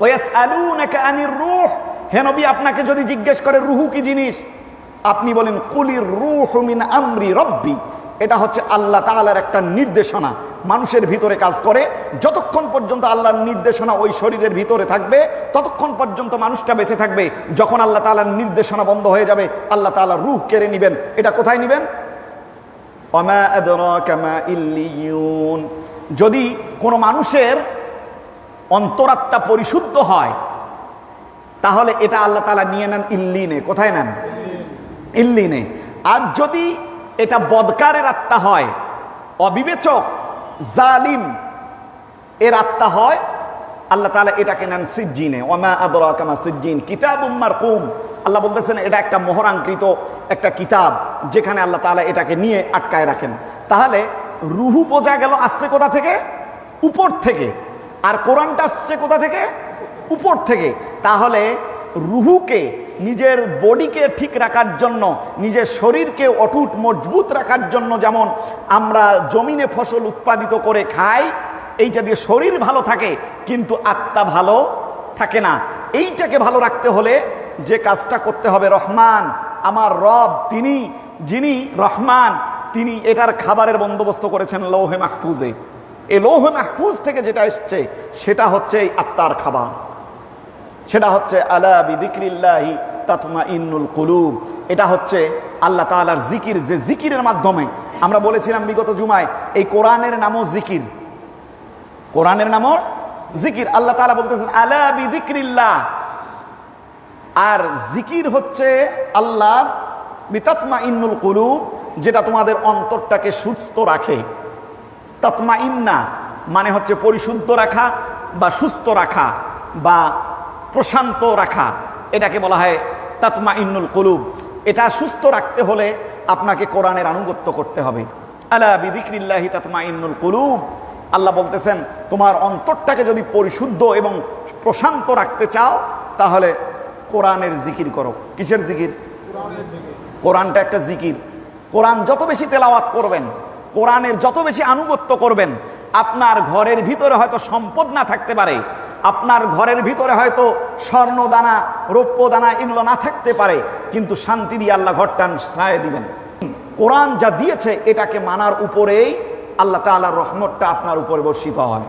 ওয়াস আলুনাকা আনির রূহ। হে নবী, আপনাকে যদি জিজ্ঞেস করে, রুহু কি জিনিস? আপনি বলেন, কুলির রূহ মিন আমরি রব্বি। এটা হচ্ছে আল্লাহ তাআলার একটা নির্দেশনা। মানুষের ভিতরে কাজ করে, যতক্ষণ পর্যন্ত আল্লাহর নির্দেশনা ওই শরীরের ভিতরে থাকবে, ততক্ষণ পর্যন্ত মানুষটা বেঁচে থাকবে। যখন আল্লাহ তাআলার নির্দেশনা বন্ধ হয়ে যাবে, আল্লাহ তাআলা রূহ কেড়ে নেবেন। এটা কোথায় নেবেন? যদি কোনো মানুষের অন্তরাত্মা পরিশুদ্ধ হয়, তাহলে এটা আল্লাহ তালা নিয়ে নেন ইল্লিনে। কোথায় নেন? ইল্লিনে। আর যদি এটা বদকারের আত্মা হয়, অবিবেচক, জালিম, এর আত্মা হয়, আল্লাহ তালা এটাকে নেন সিজ্জিনে। ওমা আদরা কামা সিজ্জিন কিতাব উম্মার কুম আল্লাহ বলতেছেন, এটা একটা মোহরাঙ্কৃত একটা কিতাব, যেখানে আল্লাহ তালা এটাকে নিয়ে আটকায় রাখেন। তাহলে রুহু বোঝা গেল আসছে কোথা থেকে? উপর থেকে। আর কোরআনটা আসছে কোথা থেকে? উপর থেকে। তাহলে রুহুকে, নিজের বডিকে ঠিক রাখার জন্য, নিজের শরীরকে অটুট, মজবুত রাখার জন্য যেমন আমরা জমিনে ফসল উৎপাদিত করে খাই, এইটা দিয়ে শরীর ভালো থাকে, কিন্তু আত্মা ভালো থাকে না। এইটাকে ভালো রাখতে হলে যে কাজটা করতে হবে, রহমান, আমার রব তিনি, যিনি রহমান, তিনি এটার খাবারের বন্দোবস্ত করেছেন লৌহে মাহফুজে। এই লৌহে মাহফুজ থেকে যেটা এসছে, সেটা হচ্ছে এই আত্মার খাবার। সেটা হচ্ছে, আলা বিদিক্রিল্লাহি তাতমা ইন্নুল কুলুব। এটা হচ্ছে আল্লাহ তাআলার জিকির, যে জিকিরের মাধ্যমে আমরা বলেছিলাম বিগত জুমায়, এই কোরআনের নামও জিকির। কোরআনের নামও জিকির। আল্লাহ তাআলা বলতেছেন, আলা বিদিক্রিল্লাহ। আর জিকির হচ্ছে আল্লাহর বিতাতমা ইন্নুল কুলুব, যেটা তোমাদের অন্তরটাকে সুস্থ রাখে। তৎমা ইন্না মানে হচ্ছে পরিশুদ্ধ রাখা বা সুস্থ রাখা বা প্রশান্ত রাখা। এটাকে বলা হয় তাতমা ইন্নুল কুলুব। এটা সুস্থ রাখতে হলে আপনাকে কোরআনের আনুগত্য করতে হবে। আলা বিদিক্রিল্লাহি তাতমা ইন্নুল কুলুব। আল্লাহ বলতেছেন, তোমার অন্তরটাকে যদি পরিশুদ্ধ এবং প্রশান্ত রাখতে চাও, তাহলে কোরআনের জিকির করো। কিসের জিকির? কোরআনটা একটা জিকির। কোরআন যত বেশি তেলাওয়াত করবেন কোরআনের যত বেশি আনুগত্য করবেন, আপনার ঘরের ভিতরে হয়তো সম্পদ না থাকতে পারে, আপনার ঘরের ভিতরে হয়তো স্বর্ণদানা দানা রৌপ্য দানা এগুলো না থাকতে পারে, কিন্তু শান্তি দিয়ে আল্লাহ ঘরটা সায় দিবেন। কোরআন যা দিয়েছে, এটাকে মানার উপরেই আল্লাহ তাল্লাহর রহমতটা আপনার উপরে বর্ষিত হয়।